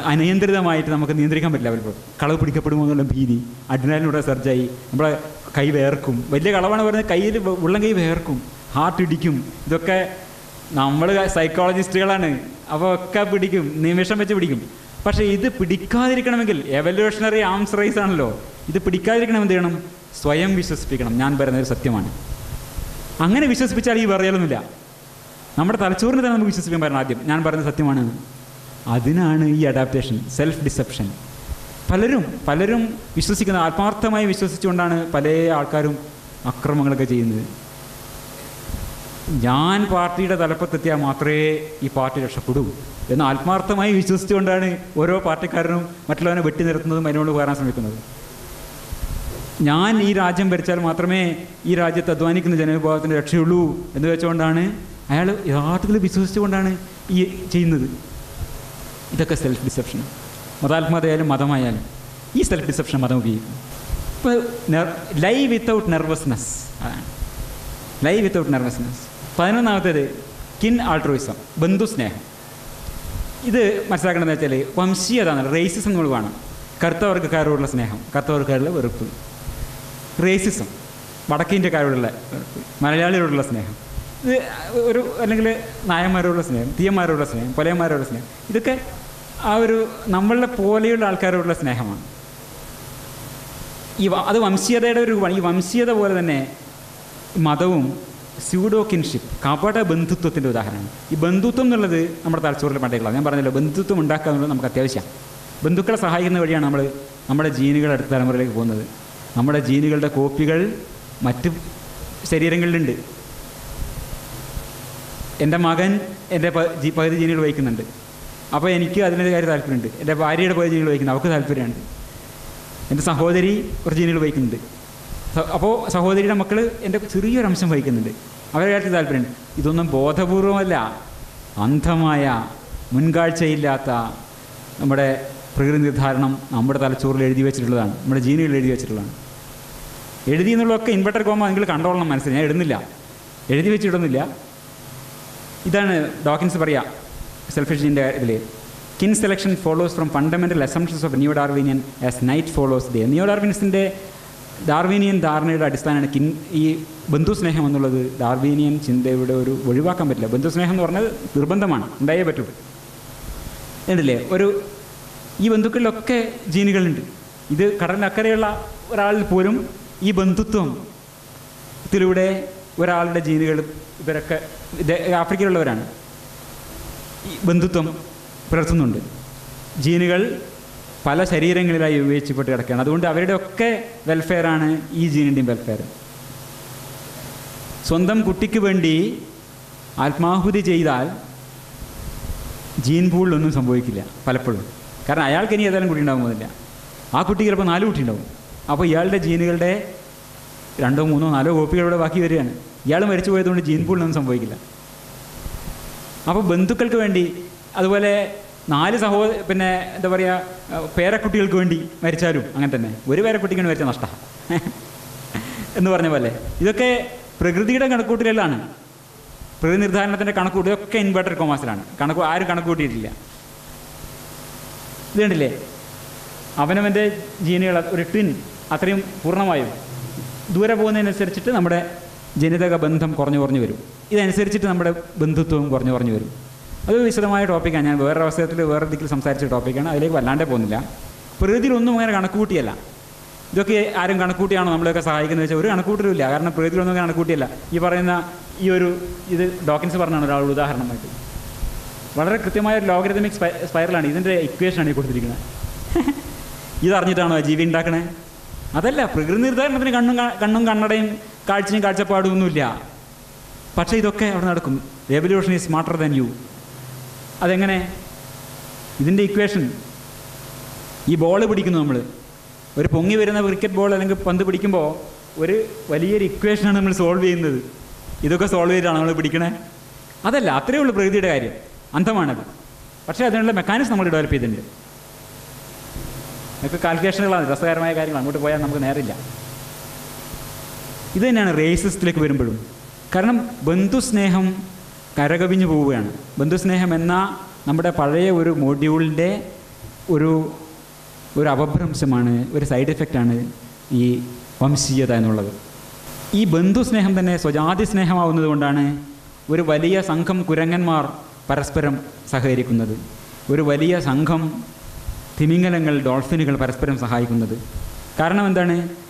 അനിയന്ത്രിതമായിട്ട് നമുക്ക് നിയന്ത്രിക്കാൻ പറ്റില്ല പലപ്പോഴും കളവ് പിടിക്കപ്പെടുമോ എന്നുള്ള ഭീതി. അഡ്രിനാലിലൂടെ സെർജായി നമ്മളെ കൈ വേർക്കും. വലിയ കളവാണ് പറയുന്നത് കയ്യിൽ ഉള്ളം കൈ വേർക്കും. ഹാർട്ട് ഇടിക്കും. ഇതൊക്കെ നമ്മൾ സൈക്കോളജിസ്റ്റുകളാണ് അപ്പോൾ ഒക്കെ പിടിക്കും. നിമിഷം വെച്ച് പിടിക്കും. പക്ഷേ ഇത് പിടിക്കാതിരിക്കണമെങ്കിൽ എവല്യൂഷണറി ആംസ് റൈസ് ആണല്ലോ. ഇത് പിടിക്കാതിരിക്കണം എന്ത് ചെയ്യണം? സ്വയം വിശ്വസിപ്പിക്കണം. ഞാൻ പറയുന്നത് സത്യമാണ്. അങ്ങനെ വിശ്വസിപ്പിച്ചാൽ ഈ പറയലൊന്നുമില്ല നമ്മുടെ തലച്ചോറിന് തന്നെ നമുക്ക് വിശ്വസിക്കാൻ പറ്റണം ആദ്യം. ഞാൻ പറയുന്നത് സത്യമാണ്. അതിനാണ് ഈ അഡാപ്റ്റേഷൻ സെൽഫ് ഡിസെപ്ഷൻ പലരും പലരും വിശ്വസിക്കുന്ന ആത്മാർത്ഥമായി വിശ്വസിച്ചുകൊണ്ടാണ് പല ആൾക്കാരും അക്രമങ്ങളൊക്കെ ചെയ്യുന്നത്. ഞാൻ പാർട്ടിയുടെ തലപ്പത്തെത്തിയാൽ മാത്രമേ ഈ പാർട്ടി രക്ഷപ്പെടൂ എന്ന് ആത്മാർത്ഥമായി വിശ്വസിച്ചുകൊണ്ടാണ് ഓരോ പാർട്ടിക്കാരനും മറ്റുള്ളവനെ വെട്ടി നിർത്തുന്നതും അതിനോട് കയറാൻ ശ്രമിക്കുന്നത്. ഞാൻ ഈ രാജ്യം ഭരിച്ചാൽ മാത്രമേ ഈ രാജ്യത്ത് അധ്വാനിക്കുന്ന ജനവിഭാഗത്തിന് രക്ഷയുള്ളൂ എന്ന് വെച്ചുകൊണ്ടാണ് അയാൾ യഥാർത്ഥത്തിൽ വിശ്വസിച്ചുകൊണ്ടാണ് ഈ ചെയ്യുന്നത്. ഇതൊക്കെ സെൽഫ് ഡിസെപ്ഷൻ മതാത്മാതയായാലും മതമായാലും ഈ സെൽഫ് ഡിസെപ്ഷൻ മതം ഉപയോഗിക്കും. ഇപ്പോൾ ലൈ വിത്തൗട്ട് നെർവസ്നെസ് അതാണ്. ലൈ വിത്തൗട്ട് നെർവസ്നെസ് പതിനൊന്നാമത്തേത് കിൻ ആൾട്രോയിസം ബന്ധുസ്നേഹം ഇത് മനസ്സിലാക്കേണ്ടതെന്ന് വെച്ചാൽ വംശീയത റേസിസം നമ്മൾ വേണം. കറുത്തവർഗക്കാരോടുള്ള സ്നേഹം കറുത്തവർക്കാരുടെ വെറുപ്പ്. റേസിസം വടക്കേന്ത്യക്കാരോടുള്ള വെറുപ്പ് മലയാളികളോടുള്ള സ്നേഹം. ഇത് ഒരു അല്ലെങ്കിൽ നായന്മാരോടുള്ള സ്നേഹം തീയന്മാരോടുള്ള സ്നേഹം പൊലയന്മാരോടുള്ള സ്നേഹം. ഇതൊക്കെ ആ ഒരു നമ്മളുടെ പോലെയുള്ള ആൾക്കാരോടുള്ള സ്നേഹമാണ്. ഈ അത് വംശീയതയുടെ ഒരു രൂപമാണ്. ഈ വംശീയത പോലെ തന്നെ മതവും സ്യൂഡോ കിൻഷിപ്പ് കപട ബന്ധുത്വത്തിന്റെ ഉദാഹരണമാണ് ഈ ബന്ധുത്വം എന്നുള്ളത് നമ്മുടെ തലച്ചോറിൽ പണ്ടേക്കുള്ള ഞാൻ പറഞ്ഞല്ലോ ബന്ധുത്വം ഉണ്ടാക്കുക എന്നുള്ളത് നമുക്ക് അത്യാവശ്യമാണ്. ബന്ധുക്കളെ സഹായിക്കുന്ന വഴിയാണ് നമ്മൾ നമ്മുടെ ജീനുകൾ അടുത്ത തലമുറയിലേക്ക് പോകുന്നത്. നമ്മുടെ ജീനുകളുടെ കോപ്പികൾ മറ്റ് ശരീരങ്ങളിലുണ്ട്. എന്റെ മകൻ എന്റെ പകുതി ജീനുകൾ വഹിക്കുന്നുണ്ട്. അപ്പോൾ എനിക്ക് അതിന്റെ കാര്യം താല്പര്യമുണ്ട്. എന്റെ ഭാര്യയുടെ പകുതി ജീനുകൾ വഹിക്കുന്നു അവർക്ക് താല്പര്യമുണ്ട്. എന്റെ സഹോദരി കുറച്ച് ജീനുകൾ വഹിക്കുന്നുണ്ട്. അപ്പോൾ സഹോദരിയുടെ മക്കൾ എന്റെ ചെറിയൊരു അംശം വഹിക്കുന്നുണ്ട്. അവരുടെ കാര്യത്തിൽ താല്പര്യമുണ്ട്. ഇതൊന്നും ബോധപൂർവമല്ല. അന്ധമായ മുൻകാഴ്ചയില്ലാത്ത നമ്മുടെ പ്രകൃതി നിർദ്ധാരണം നമ്മുടെ തലച്ചോറിൽ എഴുതി വെച്ചിട്ടുള്ളതാണ്. നമ്മുടെ ജീനുകളിൽ എഴുതി വെച്ചിട്ടുള്ളതാണ്. എഴുതി എന്നുള്ളതൊക്കെ ഇൻവെർട്ടർ കോമ നിങ്ങൾ കണ്ടോളണം മനസ്സിൽ. ഞാൻ എഴുതുന്നില്ല. എഴുതി വെച്ചിടുന്നില്ല ഇതാണ് ഡോക്കിൻസ് പറയുക സെൽഫിഷിന്റെ ഇതിൽ kin selection follows from fundamental assumptions of neo Darwinian as night follows day neo ഡാർവിനിസിന്റെ Darwinian ധാരണയുടെ അടിസ്ഥാനമാണ് കിൻ ഈ ബന്ധുസ്നേഹം എന്നുള്ളത്. ഡാർവീനിയൻ ചിന്തയുടെ ഒരു ഒഴിവാക്കാൻ പറ്റില്ല. ബന്ധുസ്നേഹം എന്ന് പറഞ്ഞത് നിർബന്ധമാണ്. ഉണ്ടായേ പറ്റൂ. ഉണ്ടല്ലേ ഒരു ഈ ബന്ധുക്കളിലൊക്കെ ജീനുകളുണ്ട്. ഇത് കടലിനക്കരെയുള്ള ഒരാളിൽ പോലും ഈ ബന്ധുത്വം ത്തിലൂടെ ഒരാളുടെ ജീനുകൾ ഇവരൊക്കെ ആഫ്രിക്കയിലുള്ളവരാണ്. ഈ ബന്ധുത്വം പുലർത്തുന്നുണ്ട്. ജീനുകൾ പല ശരീരങ്ങളിലായി ഉപയോഗിച്ചപ്പെട്ട് കിടക്കുകയാണ്. അതുകൊണ്ട് അവരുടെ ഒക്കെ വെൽഫെയറാണ് ഈ ജീനിന്റെയും വെൽഫെയർ സ്വന്തം കുട്ടിക്ക് വേണ്ടി ആത്മാഹുതി ചെയ്താൽ ജീൻ പൂളിലൊന്നും സംഭവിക്കില്ല പലപ്പോഴും. കാരണം അയാൾക്ക് ഇനി ഏതായാലും കുട്ടി ഉണ്ടാകുന്നതില്ല ആ കുട്ടിക്ക് ചിലപ്പോൾ നാല് കുട്ടി ഉണ്ടാവും. അപ്പോൾ ഇയാളുടെ ജീനുകളുടെ രണ്ടോ മൂന്നോ നാലോ കോപ്പികളുടെ ബാക്കി വരികയാണ്. ഇയാൾ മരിച്ചു പോയതുകൊണ്ട് ജീൻ പൂളിനൊന്നും സംഭവിക്കില്ല. അപ്പോൾ ബന്ധുക്കൾക്ക് വേണ്ടി അതുപോലെ നാല് സഹോ പിന്നെ എന്താ പറയുക പേരക്കുട്ടികൾക്ക് വേണ്ടി മരിച്ചാലും അങ്ങനെ തന്നെ. ഒരു പേരക്കുട്ടിക്ക് വേണ്ടി മരിച്ച നഷ്ട. എന്ന് പറഞ്ഞ പോലെ. ഇതൊക്കെ പ്രകൃതിയുടെ കണക്കൂട്ടലാണ് പ്രകൃതി നിർദ്ധാരണത്തിന്റെ കണക്കൂട്ട് ഇതൊക്കെ ഇൻവെർട്ടർ കോമാസിലാണ് കണക്ക് ആരും കണക്കൂട്ടിയിട്ടില്ല ഇത് കണ്ടില്ലേ? അവനവന്റെ ജീനുകൾ ഒരു ട്വിൻ അത്രയും പൂർണമായും ദൂരെ പോകുന്നതിനനുസരിച്ചിട്ട് നമ്മുടെ ജനിതക ബന്ധം കുറഞ്ഞു കുറഞ്ഞു വരും. ഇതനുസരിച്ചിട്ട് നമ്മുടെ ബന്ധുത്വവും കുറഞ്ഞു കുറഞ്ഞു വരും. അത് വിശദമായ ടോപ്പിക്കാണ് ഞാൻ വേറെ അവസരത്തിൽ വേറെ ദിക്കിൽ സംസാരിച്ച ടോപ്പിക്കാണ് അതിലേക്ക് വല്ലാണ്ടേ പോകുന്നില്ല. പ്രകൃതിയിലൊന്നും അങ്ങനെ കണക്കുകൂട്ടിയല്ല. ഇതൊക്കെ ആരും കണക്കൂട്ടിയാണോ നമ്മളെയൊക്കെ സഹായിക്കുന്നത് വെച്ചാൽ ഒരു കണക്കൂട്ടലുമില്ല കാരണം പ്രകൃതിയിലൊന്നും അങ്ങനെ കണക്കൂട്ടിയല്ല ഈ പറയുന്ന ഈ ഒരു ഇത് ഡോക്കിൻസ് പറഞ്ഞാണ് ഒരാൾ ഉദാഹരണമായിട്ട്. വളരെ കൃത്യമായ ഒരു ലോഗരിതമിക് സ്പൈറലാണ്. ഇതിന്റെ ഇക്വേഷനാണ് ഈ കൊടുത്തിരിക്കുന്നത്. ഇതറിഞ്ഞിട്ടാണോ ജീവി ഉണ്ടാക്കണേ? അതല്ല പ്രകൃതി നിർദ്ധാരണത്തിന് കണ്ണും കണ്ണും കണ്ണടയും കാഴ്ചയും കാഴ്ചപ്പാടും ഒന്നുമില്ല. പക്ഷേ ഇതൊക്കെ അവിടെ നടക്കും. Revolution is smarter than you അതെങ്ങനെ? ഇതിന്റെ ഇക്വേഷൻ ഈ ബോൾ പിടിക്കുന്നു നമ്മൾ ഒരു പൊങ്ങി വരുന്ന ക്രിക്കറ്റ് ബോൾ അല്ലെങ്കിൽ പന്ത് പിടിക്കുമ്പോൾ ഒരു വലിയൊരു ഇക്വേഷനാണ് നമ്മൾ സോൾവ് ചെയ്യുന്നത്. ഇതൊക്കെ സോൾവ് ചെയ്തിട്ടാണ് നമ്മൾ പിടിക്കണേ? അതല്ല അത്രയേ ഉള്ളൂ പ്രകൃതിയുടെ കാര്യം. അന്ധമാണത്. പക്ഷേ അതിനുള്ള മെക്കാനിസം നമ്മൾ ഡെവലപ്പ് ചെയ്തിട്ടുണ്ട്. ഇതൊക്കെ കാൽക്കുലേഷനുകളാണ് രസകരമായ കാര്യങ്ങൾ. അങ്ങോട്ട് പോയാൽ നമുക്ക് നേരില്ല ഇത് തന്നെയാണ് റേസിസ്റ്റിലേക്ക് വരുമ്പോഴും. കാരണം ബന്ധുസ്നേഹം കരകവിഞ്ഞു പോവുകയാണ്. ബന്ധുസ്നേഹം എന്ന നമ്മുടെ പഴയ ഒരു മോഡ്യൂളിന്റെ ഒരു ഒരു അപഭ്രംശമാണ് ഒരു സൈഡ് എഫക്റ്റാണ് ഈ വംശീയത എന്നുള്ളത്. ഈ ബന്ധുസ്നേഹം തന്നെ സ്വജാതി സ്നേഹമാവുന്നത് കൊണ്ടാണ് ഒരു വലിയ സംഘം കുരങ്ങന്മാർ പരസ്പരം സഹകരിക്കുന്നത്. ഒരു വലിയ സംഘം തിമിംഗലങ്ങൾ ഡോൾഫിനുകൾ പരസ്പരം സഹായിക്കുന്നത്. കാരണം എന്താണ്?